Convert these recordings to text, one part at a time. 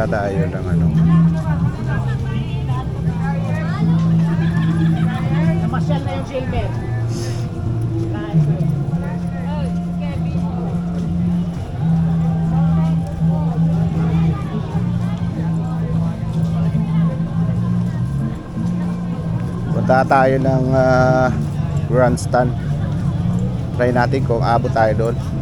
Punta tayo ng ano. Namasyal na yung yun. Punta tayo ng ah, grandstand. Try natin kung abot tayo doon.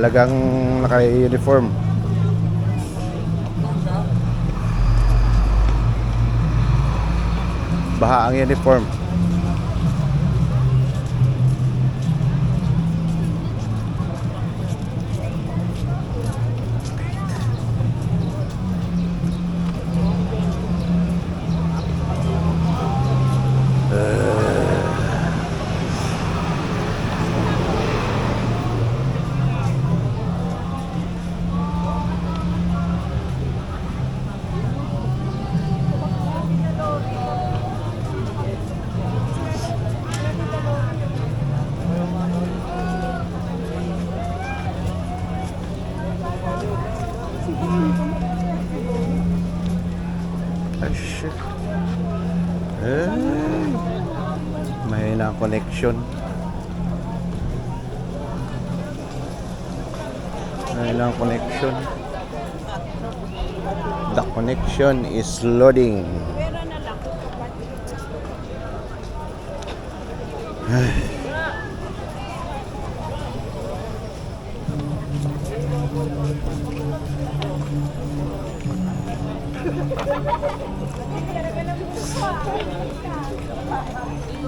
Talagang naka-uniform. Baha ang uniform. Connection. Ang connection. The connection is loading.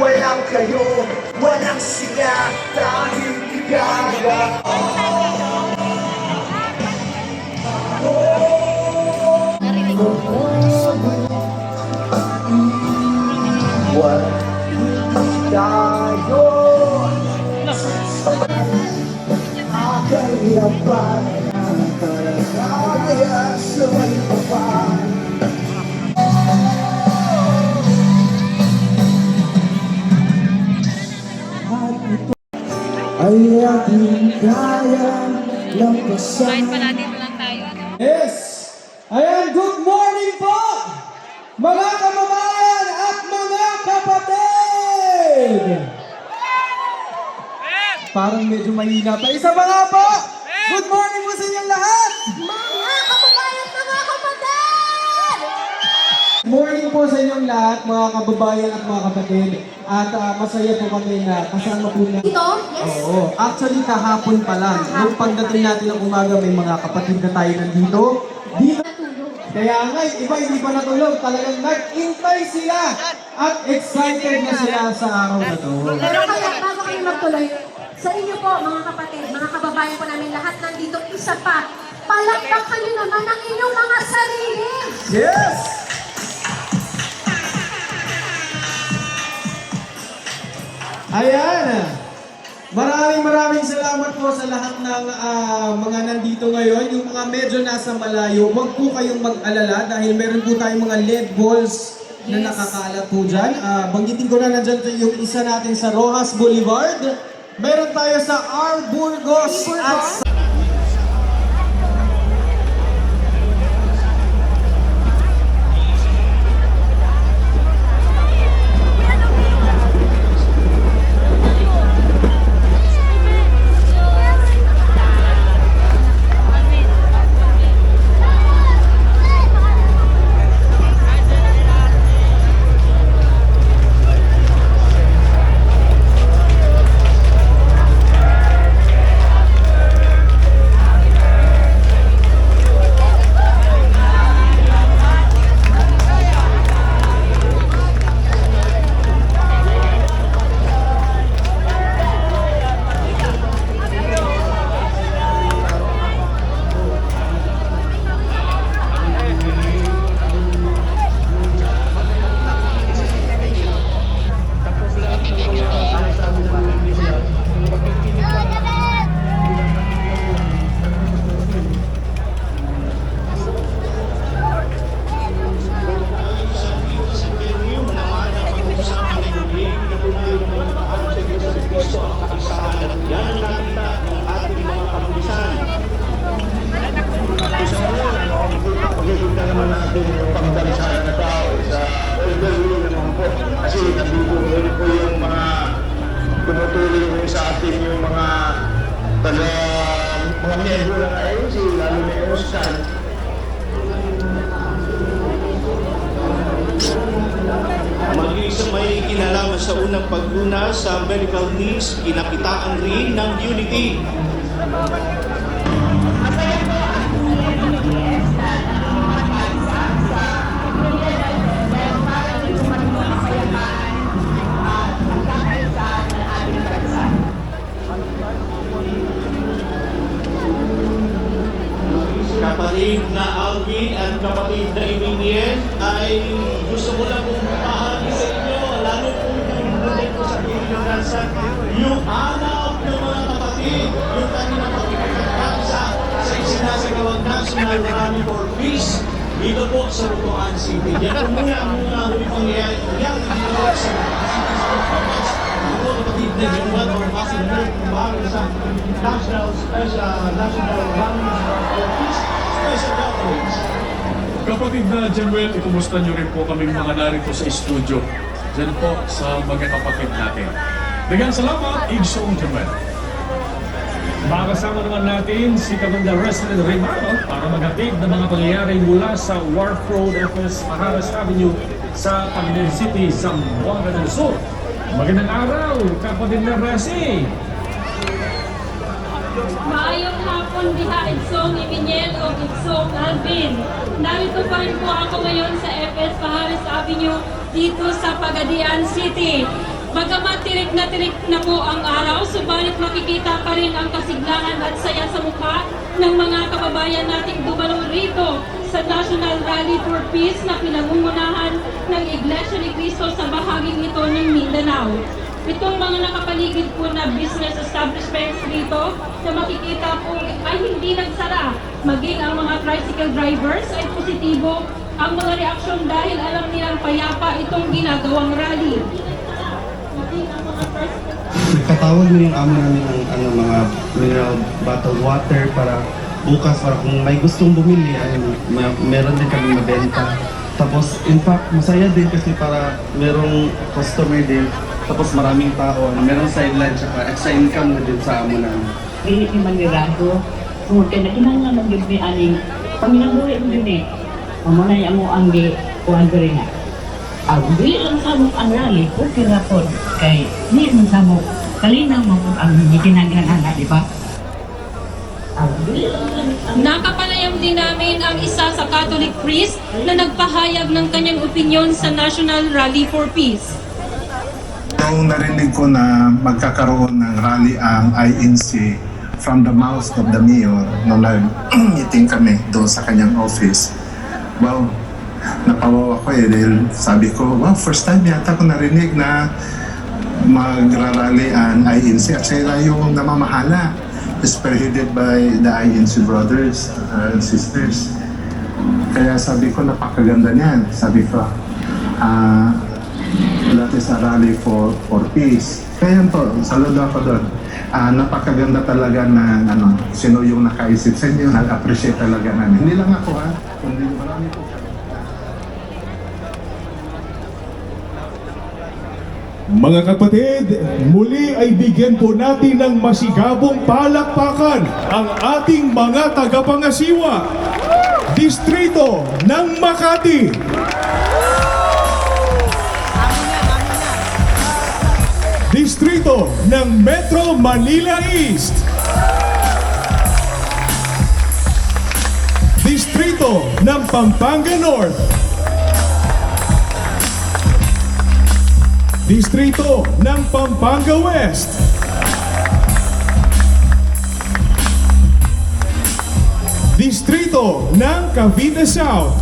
Walang kayo, walang sila, tanging tigala Tayo. Kaya pa ay ating kaya lampasan. Kahit pala dito lang tayo, ano? Yes! Ayan, good morning po! Mga kababayan at mga kapatid! Parang medyo mahina pa. Isa pa nga po! Good morning po sa inyong lahat! Mga Po sa inyong lahat, mga kababayan at mga kapatid. At ah, masaya po kami na kasama po na... Dito? Yes. Oo, actually kahapon pa lang. Nung pagdating natin ng umaga, may mga kapatid na tayo nandito. Dito. Kaya nga, iba hindi pa natulog. Talagang nag-intay sila at excited na sila sa araw na to. Pero kaya bago kami magtuloy, sa inyo po mga kapatid, mga kababayan po namin lahat nandito, isa pa, palakpakan nyo naman ang inyong mga sarili. Yes! Ayan! Maraming maraming salamat po sa lahat ng ah, mga nandito ngayon. Yung mga medyo nasa malayo, huwag po kayong mag-alala dahil meron po tayong mga LED balls na nakakalat po dyan. Ah, banggitin ko na nandyan yung isa natin sa Rojas Boulevard. Meron tayo sa R. Burgos at sa tumutulong rin sa atin yung mga taga mga miyembro ng IOC, lalo na yung Oscar. Mag-iisang may kinalaman sa unang pagluna sa medical needs, kinakitaan rin ng Unity. National Rally for Peace dito po sa Butuan City. Yan po muna ang mga huli pangyayari nangyari dito sa ako kapatid na General or Passenger bahagi sa National Special National Rally for Peace Special Outreach. Kapatid na Januel, ikumusta niyo rin po kaming mga narito sa studio. Diyan po sa mga kapatid natin. Dagang salamat, Igsong Januel. Makasama naman natin si Kamanda Resident Rimano para maghatid ng mga pangyayari mula sa Wharf Road FS Maharas Avenue sa Pangasinan City, Zamboanga del Sur. Magandang araw, kapatid na Resi! Maayong hapon diha Idsong Eminiel o Idsong Alvin. Narito pa rin po ako ngayon sa FS Pahares Avenue dito sa Pagadian City. Bagamat tirik na tirik na po ang araw, subalit makikita pa rin ang kasiglahan at saya sa mukha ng mga kababayan nating dumalo rito sa National Rally for Peace na pinangungunahan ng Iglesia ni Cristo sa bahaging ito ng Mindanao. Itong mga nakapaligid po na business establishments dito na makikita po ay hindi nagsara. Maging ang mga tricycle drivers ay positibo ang mga reaksyon dahil alam nilang payapa itong ginagawang rally. Nagpatawag na yung amo namin ng ano, mga mineral bottled water para bukas para kung may gustong bumili, ano, may, meron din kami mabenta. Tapos, in fact, masaya din kasi para merong customer din. Tapos maraming tao, ano, merong sideline tsaka extra income na din sa amo namin. dili ni manirago kung kaya na kinahanglan ng ni aning panginabuhi mo yun eh mamunay mo ang di kuhan ko rin nga ang di lang sa mo ang rally okay ra po kay di man sa mo kalinaw mo po ang giginagana di ba ang di ang Nakapanayam din namin ang isa sa Catholic priest na nagpahayag ng kanyang opinyon sa National Rally for Peace. Nung narinig ko na magkakaroon ng rally ang INC from the mouth of the mayor nung nag-meeting kami doon sa kanyang office, wow, napawawa ko eh dahil sabi ko, wow, first time yata ko narinig na magrarally ang INC at sila yung namamahala spearheaded by the INC brothers and sisters. Kaya sabi ko, napakaganda niyan. Sabi ko, ah, that is a rally for for peace. Kaya po, saludo ako doon. Ah, napakaganda talaga na ano, sino yung nakaisip sa inyo, nag-appreciate talaga namin. Hindi lang ako ha, kundi marami po. Mga kapatid, muli ay bigyan po natin ng masigabong palakpakan ang ating mga tagapangasiwa. Distrito ng Makati. Distrito ng Metro Manila East. Distrito ng Pampanga North. Distrito ng Pampanga West. Distrito ng Cavite South.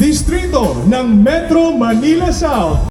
Distrito ng Metro Manila South.